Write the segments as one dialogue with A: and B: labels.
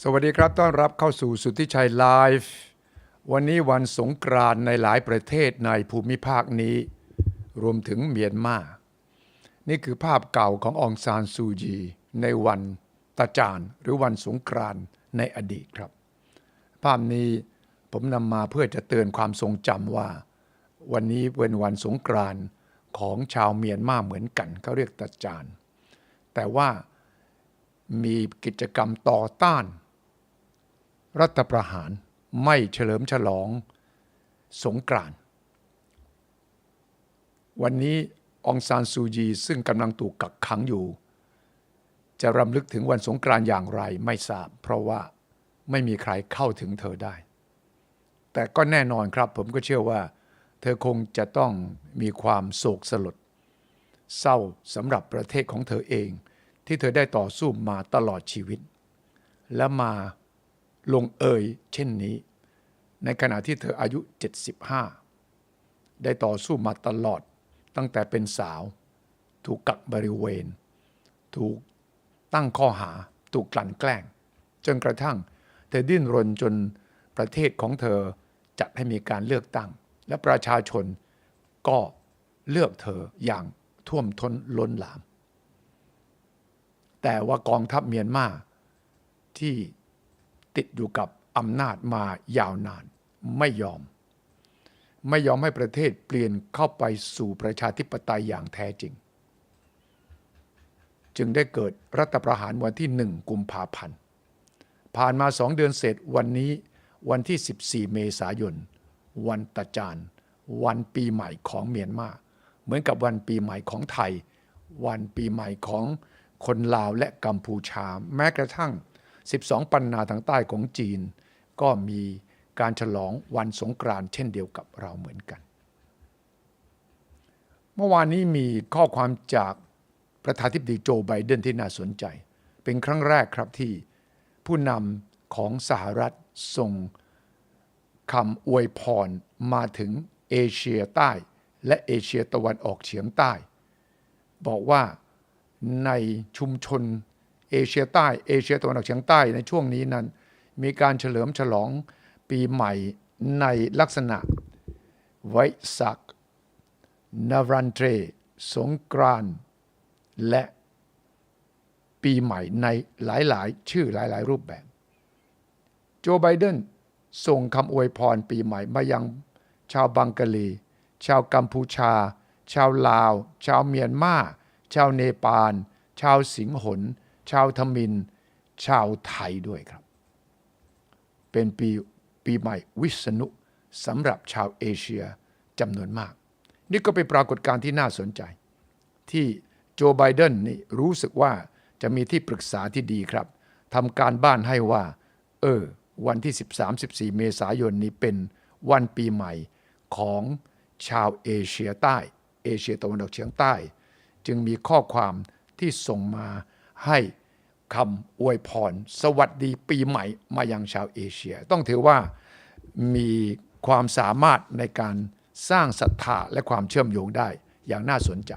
A: สวัสดีครับ ต้อนรับเข้าสู่สุทธิชัยไลฟ์วันนี้วันสงกรานในหลายประเทศในภูมิภาคนี้ รวมถึงเมียนมา นี่คือภาพเก่าขององซานซูจี ในวันตาจานหรือวันสงกรานในอดีตครับ ภาพนี้ผมนำมาเพื่อจะเตือนความทรงจำว่า วันนี้เป็นวันสงกรานของชาวเมียนมาเหมือนกันเขาเรียกตาจานแต่ว่ามีกิจกรรมต่อต้าน รัฐประหารไม่เฉลิมฉลองสงกรานต์วันนี้องซานซูจีซึ่งกำลังถูกกักขังอยู่ จะรำลึกถึงวันสงกรานต์อย่างไรไม่ทราบ เพราะว่าไม่มีใครเข้าถึงเธอได้ แต่ก็แน่นอนครับผมก็เชื่อว่า เธอคงจะต้องมีความโศกสลด เศร้าสำหรับประเทศของเธอเอง ที่เธอได้ต่อสู้มาตลอดชีวิต และมา ลงเอยเช่นนี้ ในขณะที่เธออายุ 75 ได้ต่อสู้มาตลอดตั้งแต่เป็นสาว ถูกกักบริเวณ ถูกตั้งข้อหา ถูกกลั่นแกล้ง จนกระทั่ง เธอดิ้นรนจนประเทศของเธอจัดให้มีการเลือกตั้ง และประชาชนก็เลือกเธออย่างท่วมท้นล้นหลาม แต่ว่ากองทัพเมียนมาที่ ติดอยู่กับอำนาจมายาวนาน ไม่ยอม ไม่ยอมให้ประเทศเปลี่ยนเข้าไปสู่ประชาธิปไตยอย่างแท้จริง จึงได้เกิดรัฐประหารวันที่หนึ่งกุมภาพันธ์ผ่านมาสองเดือนเสร็จวันนี้วันที่ 14 เมษายน วันตะจานวันปีใหม่ของเมียนมาเหมือนกับวันปีใหม่ของไทย วันปีใหม่ของคนลาวและกัมพูชา แม้กระทั่ง 12 ปันนาทางใต้ของจีน ก็มีการฉลองวันสงกรานต์เช่นเดียวกับเราเหมือนกัน เมื่อวานนี้มีข้อความจากประธานาธิบดีโจไบเดนที่น่าสนใจ เป็นครั้งแรกครับที่ผู้นำของสหรัฐส่งคำอวยพรมาถึงเอเชียใต้ และเอเชียตะวันออกเฉียงใต้ บอกว่าในชุมชน เอเชียใต้เอเชียตะวันออกเฉียงใต้ในช่วงนี้นั้น มีการเฉลิมฉลองปีใหม่ในลักษณะ ไวสักนาวรันเทรสงกรานและปีใหม่ในหลายๆ ชื่อหลายๆ รูปแบบ โจไบเดนส่งคำอวยพรปีใหม่มายังชาวบังกะลี ชาวกัมพูชา ชาวลาว ชาวเมียนมา ชาวเนปาล ชาวสิงหน ชาวทมิน ชาวไทยด้วยครับ เป็นปีปีใหม่วิษณุสำหรับชาวเอเชียจำนวนมาก นี่ก็เป็นปรากฏการณ์ที่น่าสนใจ ที่โจไบเดนนี่รู้สึกว่าจะมีที่ปรึกษาที่ดีครับทำการบ้านให้ว่า เออ วันที่ 13-14 เมษายนนี้เป็นวันปีใหม่ของชาวเอเชียใต้ เอเชียตะวันออกเฉียงใต้ จึงมีข้อความที่ส่งมาให้ คำอวยพร สวัสดีปีใหม่มายังชาวเอเชีย ต้องถือว่ามีความสามารถในการสร้างศรัทธาและความเชื่อมโยงได้อย่างน่าสนใจ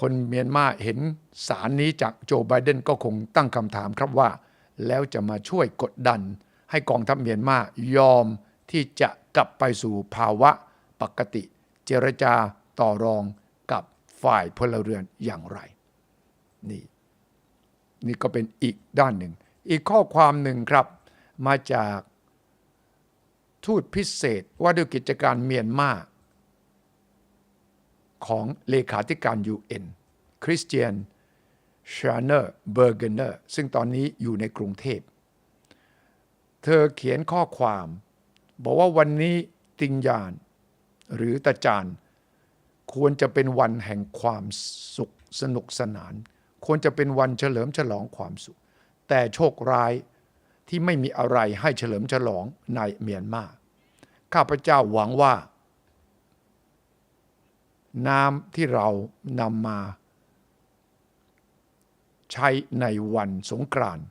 A: คนเมียนมาเห็นสารนี้จากโจไบเดนก็คงตั้งคำถามครับว่า แล้วจะมาช่วยกดดัน ให้กองทัพเมียนมายอมที่จะกลับไปสู่ภาวะปกติ เจรจาต่อรองกับฝ่ายพลเรือนอย่างไร นี่ นี่ก็เป็นอีกด้านหนึ่ง อีกข้อความหนึ่งครับ มาจากทูตพิเศษว่าด้วยกิจการเมียนมาของเลขาธิการ UN คริสเตียนชาเนอร์เบอร์เกเนอร์ซึ่งตอนนี้อยู่ในกรุงเทพ เธอเขียนข้อความ บอกว่าวันนี้ติงยาน หรือตาจาน ควรจะเป็นวันแห่งความสุขสนุกสนาน ควรจะเป็นวันเฉลิมฉลองความสุข แต่โชคร้ายที่ไม่มีอะไรให้เฉลิมฉลองในเมียนมา ข้าพเจ้าหวังว่า น้ำที่เรานำมา ใช้ในวันสงกรานต์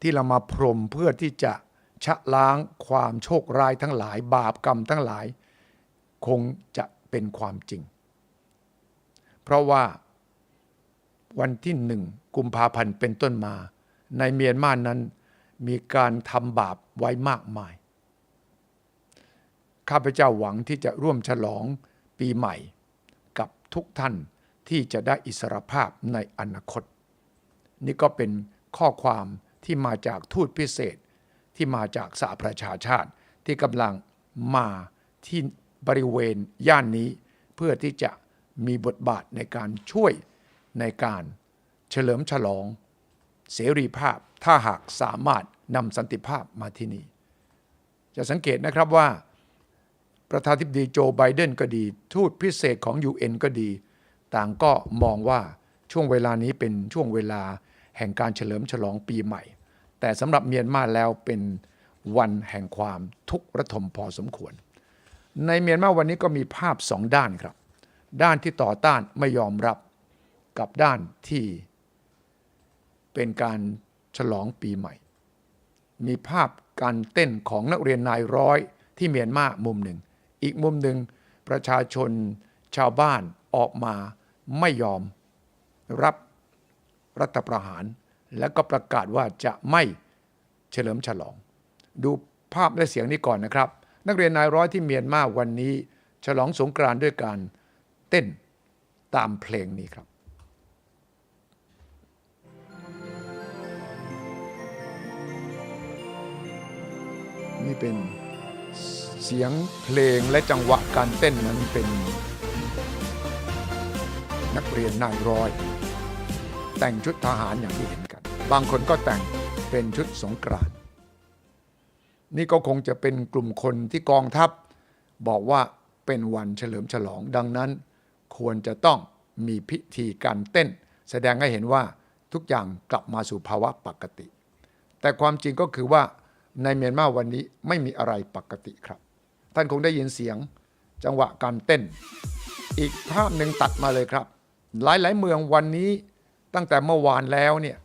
A: ที่เรามาพรมเพื่อที่จะชะล้างความโชคร้ายทั้งหลาย บาปกรรมทั้งหลาย คงจะเป็นความจริง เพราะว่า วันที่หนึ่งกุมภาพันธ์เป็นต้นมา ในเมียนมานั้นมีการทำบาปไว้มากมาย ข้าพเจ้าหวังที่จะร่วมฉลองปีใหม่ กับทุกท่านที่จะได้อิสรภาพในอนาคต นี่ก็เป็นข้อความที่มาจากทูตพิเศษที่มาจากสหประชาชาติที่กำลังมาที่บริเวณย่านนี้ เพื่อที่จะมีบทบาทในการช่วย ในการเฉลิมฉลองเสรีภาพ ถ้าหากสามารถนำสันติภาพมาที่นี่ จะสังเกตนะครับว่าประธานาธิบดีโจไบเดนก็ดี ทูตพิเศษของ UN ก็ดี ต่างก็มองว่าช่วงเวลานี้เป็นช่วงเวลาแห่งการเฉลิมฉลองปีใหม่ แต่สำหรับเมียนมาแล้วเป็นวันแห่งความทุกข์ระทมพอสมควร ในเมียนมาวันนี้ก็มีภาพสองด้านครับ ด้านที่ต่อต้านไม่ยอมรับ กับด้านที่เป็นการฉลองปีใหม่ มีภาพการเต้นของนักเรียนนายร้อยที่เมียนมามุมหนึ่ง อีกมุมหนึ่งประชาชนชาวบ้านออกมาไม่ยอมรับรัฐประหาร แล้วก็ประกาศว่าจะไม่เฉลิมฉลอง ดูภาพและเสียงนี้ก่อนนะครับ นักเรียนนายร้อยที่เมียนมาวันนี้ ฉลองสงกรานต์ด้วยการเต้นตามเพลงนี้ครับ นี่เป็นเสียงเพลงและจังหวะการเต้นนั้นเป็น นักเรียนนายร้อย แต่งชุดทหารอย่างที่เห็นกัน บางคนก็แต่งเป็นชุดสงกรานนี่ก็คงจะเป็นกลุ่มคนที่กองทัพ บอกว่าเป็นวันเฉลิมฉลองดังนั้น ควรจะต้องมีพิธีการเต้น แสดงให้เห็นว่าทุกอย่างกลับมาสู่ภาวะปกติ แต่ความจริงก็คือว่า ในเมียนมาวันนี้ไม่มีอะไรปกติครับ ท่านคงได้ยินเสียงจังหวะการเต้น อีกภาพหนึ่งตัดมาเลยครับ หลายๆเมืองวันนี้ตั้งแต่เมื่อวานแล้วเนี่ย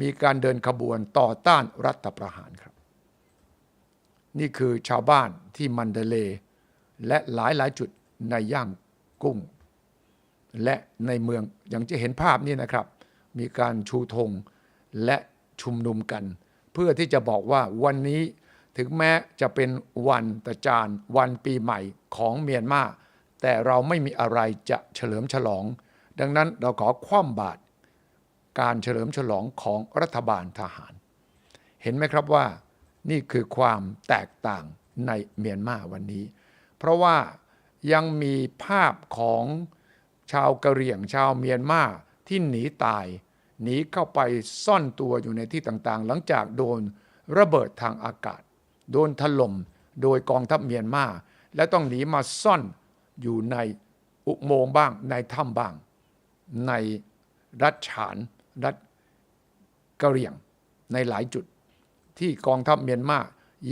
A: มีการเดินขบวนต่อต้านรัฐประหารครับ นี่คือชาวบ้านที่มันเดเล และหลายหลายๆจุดในย่างกุ้ง และในเมืองอย่างที่เห็นภาพนี่นะครับ มีการชูธงและชุมนุมกัน เพื่อที่จะบอกว่าวันนี้ถึงแม้จะเป็นวันตะจานวันปีใหม่ของเมียนมาแต่เราไม่มีอะไรจะเฉลิมฉลอง ดังนั้นเราขอคว่ำบาตรการเฉลิมฉลองของรัฐบาลทหาร เห็นไหมครับว่านี่คือความแตกต่างในเมียนมาวันนี้ เพราะว่ายังมีภาพของชาวกะเหรี่ยงชาวเมียนมาที่หนีตาย หนีเข้าไปซ่อนตัวอยู่ในที่ต่างๆ หลังจากโดนระเบิดทางอากาศ โดนถล่มโดยกองทัพเมียนมา และต้องหนีมาซ่อนอยู่ในอุโมงค์บ้าง ในถ้ำบ้าง ในรัฐฉานรัฐกะเหรี่ยงในหลายจุด ที่กองทัพเมียนมา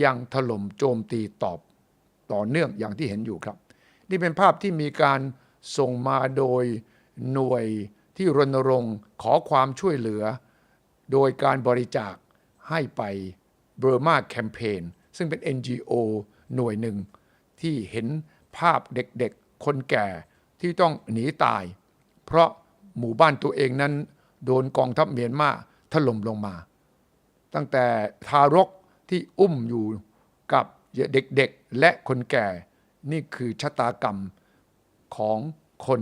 A: ยังถล่มโจมตีตอบต่อเนื่องอย่างที่เห็นอยู่ครับ นี่เป็นภาพที่มีการส่งมาโดยหน่วย ที่รณรงค์ขอความช่วยเหลือ โดยการบริจาคให้ไปเบอร์มาแคมเปญซึ่งเป็น NGO หน่วยหนึ่ง ที่เห็นภาพเด็กๆ คนแก่ที่ต้องหนีตาย เพราะหมู่บ้านตัวเองนั้น โดนกองทัพเมียนมาถล่มลงมา ตั้งแต่ทารกที่อุ้มอยู่กับเด็กๆ และคนแก่นี่คือชะตากรรมของคน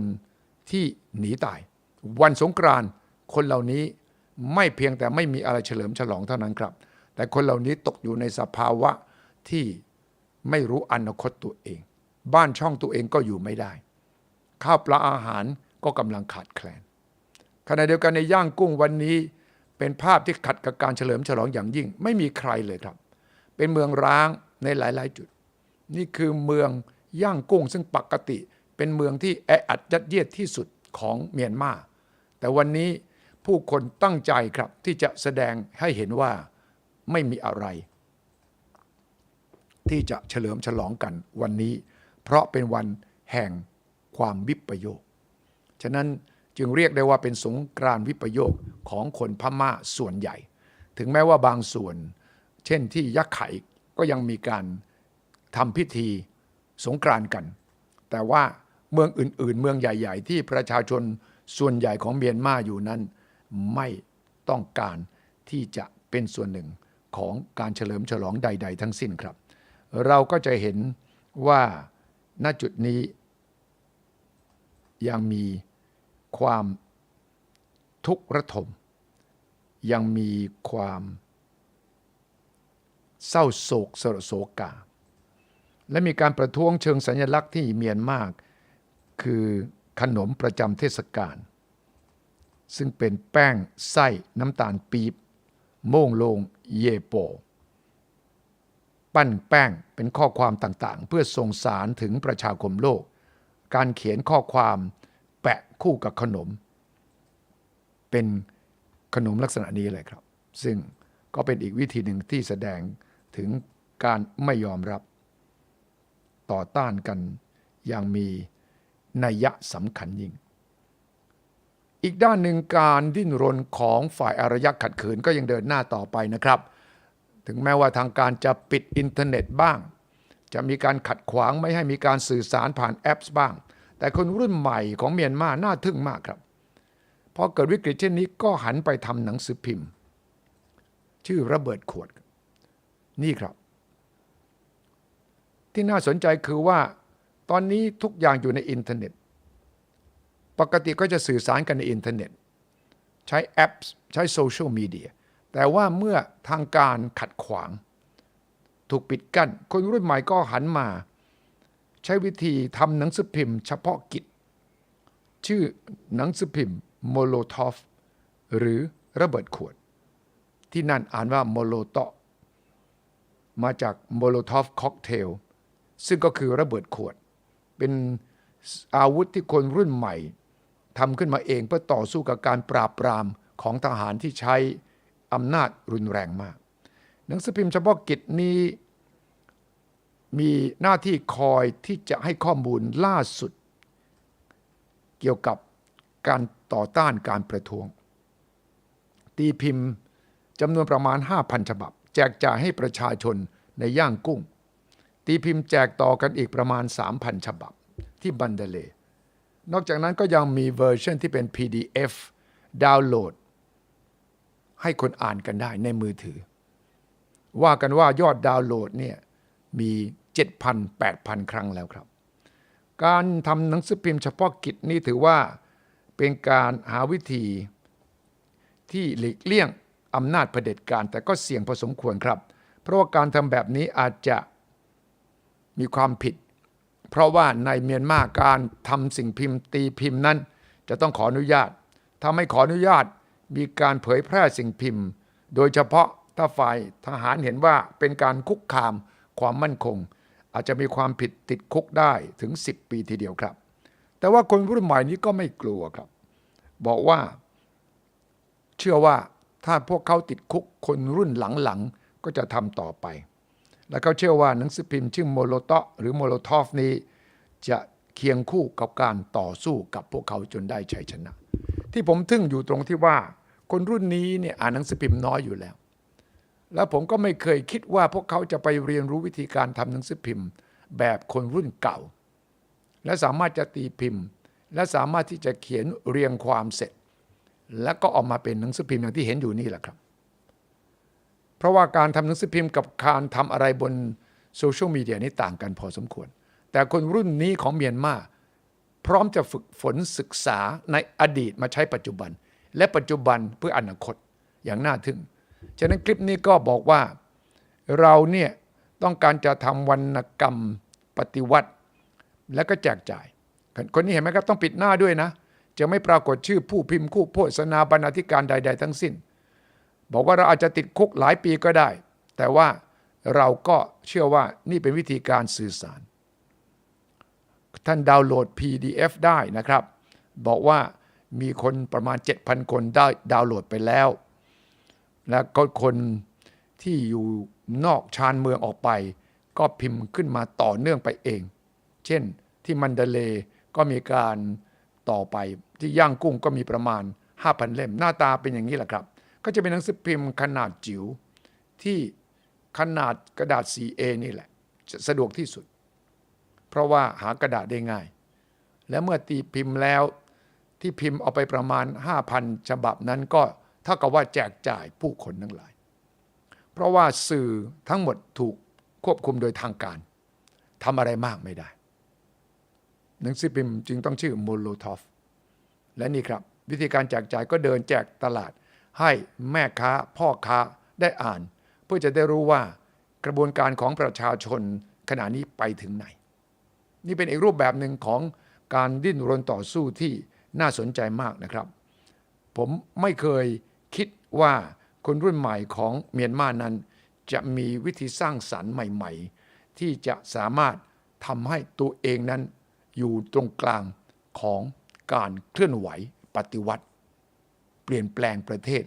A: ที่หนีตาย วันสงกรานต์คนเหล่านี้ไม่เพียงแต่ไม่มีอะไรเฉลิมฉลองเท่านั้นครับ แต่คนเหล่านี้ตกอยู่ในสภาวะที่ไม่รู้อนาคตตัวเอง บ้านช่องตัวเองก็อยู่ไม่ได้ ข้าวปลาอาหารก็กำลังขาดแคลนขณะเดียวกันในย่างกุ้งวันนี้ เป็นภาพที่ขัดกับการเฉลิมฉลองอย่างยิ่ง ไม่มีใครเลยครับ เป็นเมืองร้างในหลาย ๆ จุด นี่คือเมืองย่างกุ้งซึ่งปกติ เป็นเมืองที่แออัดยัดเยียดที่สุดของเมียนมา แต่วันนี้ผู้คนตั้งใจครับที่จะแสดงให้เห็นว่าไม่มีอะไร ที่จะเฉลิมฉลองกันวันนี้ เพราะเป็นวันแห่งความวิปโยค ฉะนั้นจึงเรียกได้ว่าเป็นสงกรานวิปโยคของคนพม่าส่วนใหญ่ ถึงแม้ว่าบางส่วน เช่นที่ยักษ์ไข่ก็ยังมีการทำพิธีสงกรานกัน แต่ว่าเมืองอื่น ๆ เมืองใหญ่ ๆ ที่ประชาชน ส่วนใหญ่ของเมียนมาอยู่นั้น ไม่ต้องการที่จะเป็นส่วนหนึ่งของการเฉลิมฉลองใด ๆ ทั้งสิ้นครับ เราก็จะเห็นว่าณจุดนี้ยังมีความทุกข์ระทม ยังมีความเศร้าโศกสรโศกา และมีการประท้วงเชิงสัญลักษณ์ที่เมียนมาก คือ ขนมประจำเทศกาล ซึ่งเป็นแป้งไส้น้ำตาลปี๊บโม่งโลงเยโป ปั้นแป้งเป็นข้อความต่างๆ เพื่อส่งสารถึงประชาคมโลก การเขียนข้อความแปะคู่กับขนม เป็นขนมลักษณะนี้เลยครับ ซึ่งก็เป็นอีกวิธีหนึ่งที่แสดงถึงการไม่ยอมรับ ต่อต้านกันอย่างมี นัยสำคัญยิ่ง อีกด้านหนึ่งการดิ้นรนของฝ่ายอารยะขัดขืนก็ยังเดินหน้าต่อไปนะครับ ถึงแม้ว่าทางการจะปิดอินเทอร์เน็ตบ้าง จะมีการขัดขวางไม่ให้มีการสื่อสารผ่านแอปส์บ้าง แต่คนรุ่นใหม่ของเมียนมาน่าทึ่งมากครับพอเกิดวิกฤตเช่นนี้ก็หันไปทำหนังสือพิมพ์ ชื่อระเบิดขวด นี่ครับ ที่น่าสนใจคือว่า ตอนนี้ทุกอย่างอยู่ในอินเทอร์เน็ต ปกติก็จะสื่อสารกันในอินเทอร์เน็ต ใช้แอปใช้โซเชียลมีเดีย แต่ว่าเมื่อทางการขัดขวาง ถูกปิดกั้น คนรุ่นใหม่ก็หันมา ใช้วิธีทำหนังสือพิมพ์เฉพาะกิจ ชื่อหนังสือพิมพ์โมโลทอฟหรือระเบิดขวด ที่นั่นอ่านว่าโมโลโตมาจากโมโลทอฟค็อกเทลซึ่งก็คือระเบิดขวด เป็นอาวุธที่คนรุ่นใหม่ทำขึ้นมาเองเพื่อต่อสู้กับการปราบปรามของทหารที่ใช้อำนาจรุนแรงมาก หนังสือพิมพ์เฉพาะกิจนี้มีหน้าที่คอยที่จะให้ข้อมูลล่าสุด เกี่ยวกับการต่อต้านการประท้วง ตีพิมพ์จำนวนประมาณ 5,000 ฉบับ แจกจ่ายให้ประชาชนในย่างกุ้ง ตีพิมพ์แจกต่อกันอีกประมาณ 3,000 ฉบับที่บันเดเล นอกจากนั้นก็ยังมีเวอร์ชันที่เป็น PDF ดาวน์โหลด ให้คนอ่านกันได้ในมือถือ ว่ากันว่ายอดดาวน์โหลดเนี่ยมี 7,000 8,000 ครั้งแล้วครับ การทำหนังสือพิมพ์เฉพาะกิจนี่ถือว่าเป็นการหาวิธีที่หลีกเลี่ยงอำนาจเผด็จการ แต่ก็เสี่ยงพอสมควรครับ เพราะว่าการทำแบบนี้อาจจะ มีความผิด เพราะว่าในเมียนมาการทำสิ่งพิมพ์ตีพิมพ์นั้น จะต้องขออนุญาตถ้าไม่ขออนุญาตมีการเผยแพร่สิ่งพิมพ์ โดยเฉพาะถ้าฝ่ายทหารเห็นว่าเป็นการคุกคามความมั่นคง อาจจะมีความผิดติดคุกได้ถึง 10 ปีทีเดียวครับ แต่ว่าคนรุ่นใหม่นี้ก็ไม่กลัวครับ บอกว่า เชื่อว่าถ้าพวกเขาติดคุกคนรุ่นหลังๆก็จะทำต่อไป และเขาเชื่อว่าหนังสือพิมพ์ชื่อโมโลโตหรือโมโลทอฟนี้ จะเคียงคู่กับการต่อสู้กับพวกเขาจนได้ชัยชนะ ที่ผมทึ่งอยู่ตรงที่ว่า คนรุ่นนี้เนี่ยอ่านหนังสือพิมพ์น้อยอยู่แล้ว แล้วผมก็ไม่เคยคิดว่าพวกเขาจะไปเรียนรู้วิธีการทำหนังสือพิมพ์ แบบคนรุ่นเก่า และสามารถจะตีพิมพ์ และสามารถที่จะเขียนเรียงความเสร็จ แล้วก็ออกมาเป็นหนังสือพิมพ์อย่างที่เห็นอยู่นี่แหละครับ เพราะว่าการทำหนังสือพิมพ์กับการทำอะไรบนโซเชียลมีเดียนี่ต่างกันพอสมควร แต่คนรุ่นนี้ของเมียนมาพร้อมจะฝึกฝนศึกษาในอดีตมาใช้ปัจจุบัน และปัจจุบันเพื่ออนาคตอย่างน่าทึ่ง ฉะนั้นคลิปนี้ก็บอกว่าเราเนี่ยต้องการจะทำวรรณกรรมปฏิวัติ แล้วก็แจกจ่าย คนนี้เห็นไหมครับต้องปิดหน้าด้วยนะ จะไม่ปรากฏชื่อผู้พิมพ์คู่โฆษณาบรรณาธิการใด ๆ ทั้งสิ้น บอกว่าเราอาจจะติดคุกหลายปีก็ได้ แต่ว่าเราก็เชื่อว่านี่เป็นวิธีการสื่อสาร ท่านดาวน์โหลด PDF ได้นะครับ บอกว่ามีคนประมาณ 7,000 คนได้ดาวน์โหลดไปแล้ว และก็คนที่อยู่นอกชานเมืองออกไป ก็พิมพ์ขึ้นมาต่อเนื่องไปเอง เช่นที่มันเดเลก็มีการต่อไปที่ย่างกุ้งก็มีประมาณ 5,000 เล่ม หน้าตาเป็นอย่างนี้แหละครับ ก็จะเป็นหนังสือพิมพ์ขนาดจิ๋วที่ขนาดกระดาษ 4A นี่แหละ จะสะดวกที่สุด เพราะว่าหากระดาษได้ง่าย และเมื่อตีพิมพ์แล้วที่พิมพ์เอาไปประมาณ 5,000 ฉบับนั้นก็เท่ากับว่าแจกจ่ายผู้คนทั้งหลาย เพราะว่าสื่อทั้งหมดถูกควบคุมโดยทางการทำอะไรมากไม่ได้ หนังสือพิมพ์จึงต้องชื่อโมโลทอฟและนี่ครับ วิธีการแจกจ่ายก็เดินแจกตลาด ให้แม่ค้าพ่อค้าได้อ่าน เพื่อจะได้รู้ว่ากระบวนการของประชาชนขณะนี้ไปถึงไหน นี่เป็นอีกรูปแบบหนึ่งของการดิ้นรนต่อสู้ที่น่าสนใจมากนะครับ ผมไม่เคยคิดว่าคนรุ่นใหม่ของเมียนมานั้น จะมีวิธีสร้างสรรค์ใหม่ ๆ ที่จะสามารถทำให้ตัวเองนั้นอยู่ตรงกลางของการเคลื่อนไหวปฏิวัติ ปลี่ยนแปลงประเทศ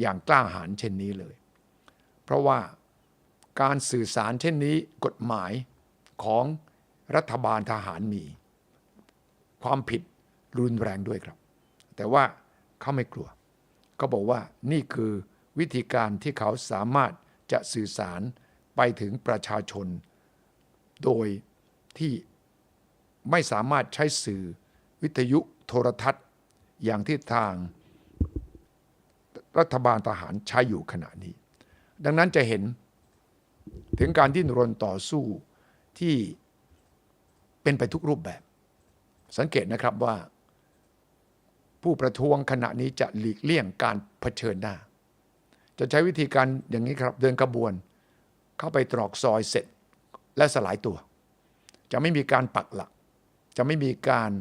A: อย่างกล้าหาญเช่นนี้เลย เพราะว่าการสื่อสารเช่นนี้กฎหมายของรัฐบาลทหารมี ความผิดรุนแรงด้วยครับ แต่ว่าเขาไม่กลัวก็บอกว่านี่คือวิธีการที่เขาสามารถจะสื่อสารไปถึงประชาชน โดยที่ไม่สามารถใช้สื่อวิทยุโทรทัศน์ อย่างที่ทาง รัฐบาลทหารใช้อยู่ขณะนี้ ดังนั้นจะเห็นถึงการดิ้นรนต่อสู้ที่เป็นไปทุกรูปแบบ สังเกตนะครับว่า ผู้ประท้วงขณะนี้จะหลีกเลี่ยงการเผชิญหน้า จะใช้วิธีการอย่างนี้ครับเดินกระบวน เข้าไปตรอกซอยเสร็จและสลายตัว จะไม่มีการปักหลัก จะไม่มีการ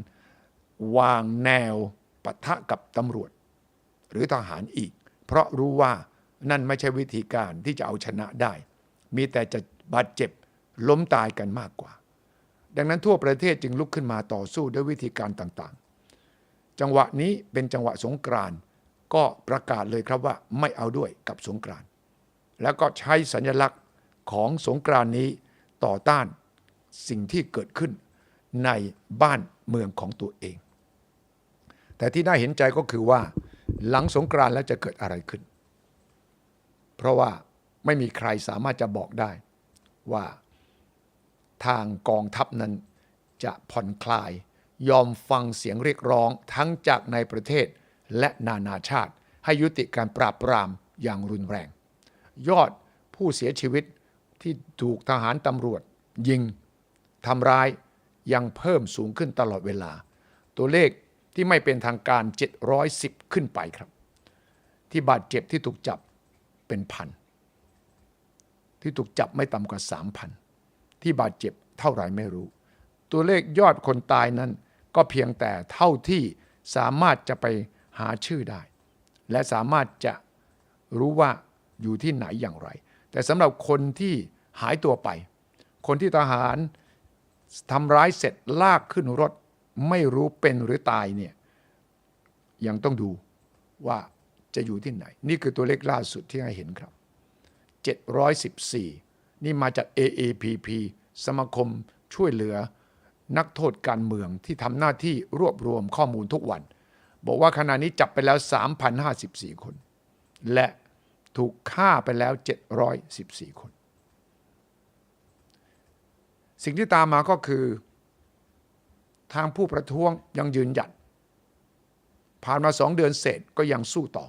A: วางแนวปะทะกับตำรวจ หรือทหารอีก เพราะรู้ว่านั่นไม่ใช่วิธีการที่จะเอาชนะได้ มีแต่จะบาดเจ็บล้มตายกันมากกว่า ดังนั้นทั่วประเทศจึงลุกขึ้นมาต่อสู้ด้วยวิธีการต่างๆ จังหวะนี้เป็นจังหวะสงกรานก็ประกาศเลยครับว่าไม่เอาด้วยกับสงกรานแล้วก็ใช้สัญลักษณ์ของสงกรานนี้ต่อต้านสิ่งที่เกิดขึ้นในบ้านเมืองของตัวเอง แต่ที่น่าเห็นใจก็คือว่า หลังสงกรานแล้วจะเกิดอะไรขึ้น เพราะว่าไม่มีใครสามารถจะบอกได้ว่าทางกองทัพนั้นจะผ่อนคลาย ยอมฟังเสียงเรียกร้องทั้งจากในประเทศและนานาชาติ ให้ยุติการปราบปรามอย่างรุนแรง ยอดผู้เสียชีวิตที่ถูกทหารตำรวจ ยิงทำร้ายยังเพิ่มสูงขึ้นตลอดเวลา ตัวเลข ที่ไม่เป็นทางการ 710 ขึ้นไปครับ ที่บาดเจ็บที่ถูกจับเป็นพันที่ถูกจับไม่ต่ำกว่า 3,000 ที่บาดเจ็บเท่าไหร่ไม่รู้ ตัวเลขยอดคนตายนั้นก็เพียงแต่เท่าที่สามารถจะไปหาชื่อได้ และสามารถจะรู้ว่าอยู่ที่ไหนอย่างไร แต่สำหรับคนที่หายตัวไป คนที่ทหารทำร้ายเสร็จลากขึ้นรถ ไม่รู้เป็นหรือตายเนี่ยยังต้องดูว่าจะอยู่ที่ไหน นี่คือตัวเลขล่าสุดที่ให้เห็นครับ 714 นี่มาจาก AAPP สมาคมช่วยเหลือนักโทษการเมืองที่ทำหน้าที่รวบรวมข้อมูลทุกวัน บอกว่าขณะนี้จับไปแล้ว 3,054 คน และถูกฆ่าไปแล้ว 714 คน สิ่งที่ตามมาก็คือ ทางผู้ประท้วงยังยืนหยัด ผ่านมาสองเดือนเศษก็ยังสู้ต่อ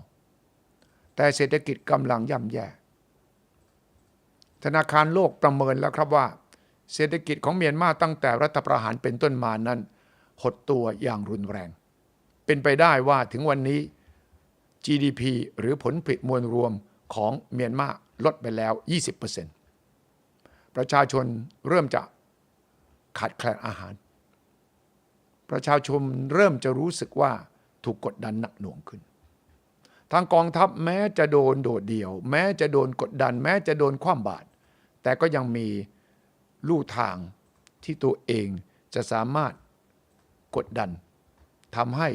A: แต่เศรษฐกิจกำลังย่ำแย่ ธนาคารโลกประเมินแล้วครับว่า เศรษฐกิจของเมียนมาตั้งแต่รัฐประหารเป็นต้นมานั้น หดตัวอย่างรุนแรง เป็นไปได้ว่าถึงวันนี้ GDP หรือผลผลิตมวลรวมของเมียนมาลดไปแล้ว 20%ประชาชนเริ่มจะขาดแคลนอาหาร ประชาชนเริ่มจะรู้สึกว่าถูกกดดันหนักหน่วงขึ้น ทางกองทัพแม้จะโดนโดดเดี่ยว แม้จะโดนกดดัน แม้จะโดนคว่ำบาตรแต่ก็ยังมีลู่ทางที่ตัวเองจะสามารถกดดันทำให้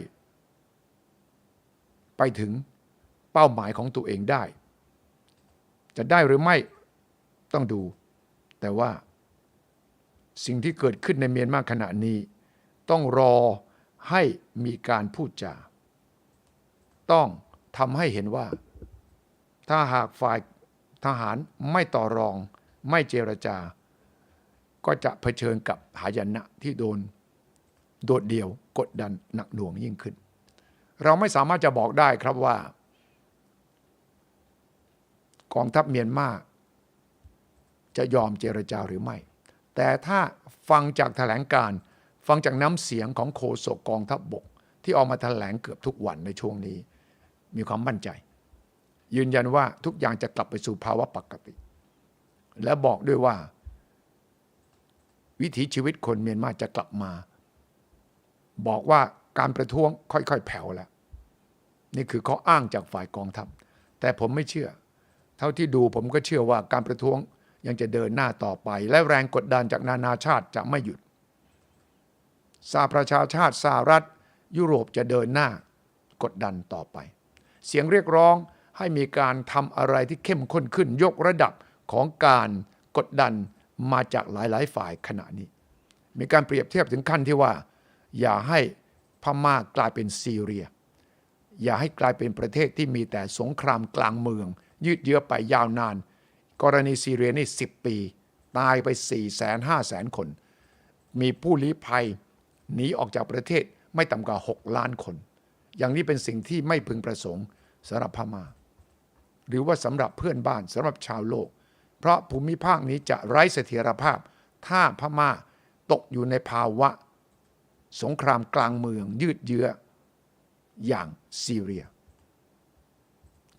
A: ไปถึงเป้าหมายของตัวเองได้ จะได้หรือไม่ต้องดู แต่ว่าสิ่งที่เกิดขึ้นในเมียนมาขณะนี้ ต้องรอให้มีการพูดจา ต้องทำให้เห็นว่า ถ้าหากฝ่ายทหารไม่ต่อรองไม่เจรจา ก็จะเผชิญกับหายนะที่โดน โดดเดี่ยวกดดันหนักหน่วงยิ่งขึ้น เราไม่สามารถจะบอกได้ครับว่า กองทัพเมียนมาจะยอมเจรจาหรือไม่ แต่ถ้าฟังจากแถลงการ ฟังจากน้ำเสียงของโฆษกกองทัพบบก ที่ออกมาแถลงเกือบทุกวันในช่วงนี้ มีความมั่นใจ ยืนยันว่าทุกอย่างจะกลับไปสู่ภาวะปกติ และบอกด้วยว่า วิถีชีวิตคนเมียนมาจะกลับมา บอกว่าการประท้วงค่อยๆ แผ่วแล้ว นี่คือเขาอ้างจากฝ่ายกองทัพแต่ผมไม่เชื่อ เท่าที่ดูผมก็เชื่อว่าการประท้วงยังจะเดินหน้าต่อไป และแรงกดดันจากนานาชาติจะไม่หยุด สหประชาชาติสหรัฐ ยุโรปจะเดินหน้ากดดันต่อไป เสียงเรียกร้องให้มีการทำอะไรที่เข้มข้นขึ้นยกระดับของการกดดันมาจากหลาย ๆ ฝ่ายขณะนี้ มีการเปรียบเทียบถึงขั้นที่ว่า อย่าให้พม่ากลายเป็นซีเรีย อย่าให้กลายเป็นประเทศที่มีแต่สงครามกลางเมือง ยืดเยื้อไปยาวนาน กรณีซีเรียนี่ 10 ปี ตายไป 4 5 0 0 0 0 คน มีผู้ลี้ภัย หนีออกจากประเทศไม่ต่ำกว่า 6 ล้านคน อย่างนี้เป็นสิ่งที่ไม่พึงประสงค์สำหรับพม่า หรือว่าสำหรับเพื่อนบ้านสำหรับชาวโลก เพราะภูมิภาคนี้จะไร้เสถียรภาพ ถ้าพม่าตกอยู่ในภาวะ สงครามกลางเมืองยืดเยื้อ อย่างซีเรีย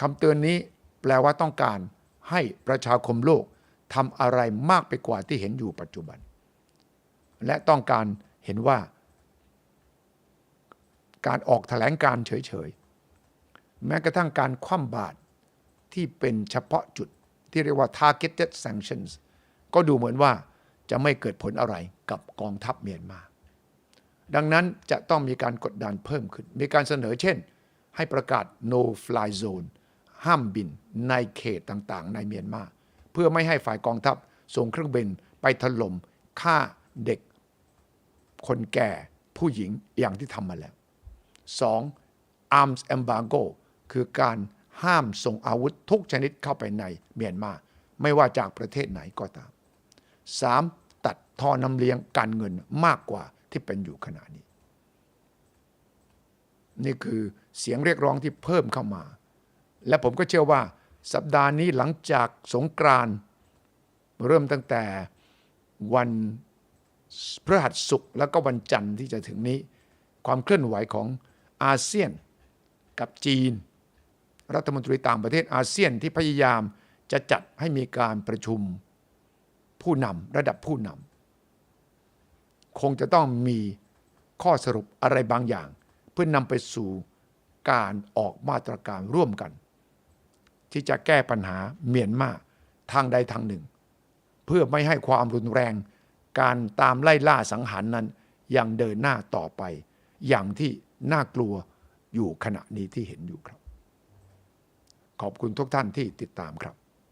A: คำเตือนนี้แปลว่าต้องการให้ประชาคมโลกทำอะไรมากไปกว่าที่เห็นอยู่ปัจจุบัน และต้องการเห็นว่า การออกแถลงการเฉยๆ แม้กระทั่งการคว่ำบาตรที่เป็นเฉพาะจุดที่เรียกว่า targeted sanctions ก็ดูเหมือนว่าจะไม่เกิดผลอะไรกับกองทัพเมียนมา ดังนั้นจะต้องมีการกดดันเพิ่มขึ้น มีการเสนอเช่น ให้ประกาศ no fly zone ห้ามบินในเขตต่างๆ ในเมียนมา เพื่อไม่ให้ฝ่ายกองทัพส่งเครื่องบินไปถล่มฆ่าเด็ก คนแก่ผู้หญิงอย่างที่ทำมาแล้ว 2. arms embargo คือการห้ามส่งอาวุธทุกชนิดเข้าไปในเมียนมา ไม่ว่าจากประเทศไหนก็ตาม 3. ตัดท่อนำเลี้ยงการเงินมากกว่าที่เป็นอยู่ขณะนี้ นี่คือเสียงเรียกร้องที่เพิ่มเข้ามา และผมก็เชื่อว่าสัปดาห์นี้หลังจากสงกรานเริ่มตั้งแต่วันพฤหัสศุกร์แล้วก็วันจันทร์ที่จะถึงนี้ ความเคลื่อนไหวของ อาเซียนกับจีน รัฐมนตรีต่างประเทศอาเซียนที่พยายามจะจัดให้มีการประชุมผู้นำระดับผู้นำคงจะต้องมีข้อสรุปอะไรบางอย่าง เพื่อนนำไปสู่การออกมาตรการร่วมกัน ที่จะแก้ปัญหาเมียนมาทางใดทางหนึ่ง เพื่อไม่ให้ความรุนแรง การตามไล่ล่าสังหารนั้นยังเดินหน้าต่อไป อย่างที่ น่ากลัวอยู่ขณะนี้ที่เห็นอยู่ครับ ขอบคุณทุกท่านที่ติดตามครับ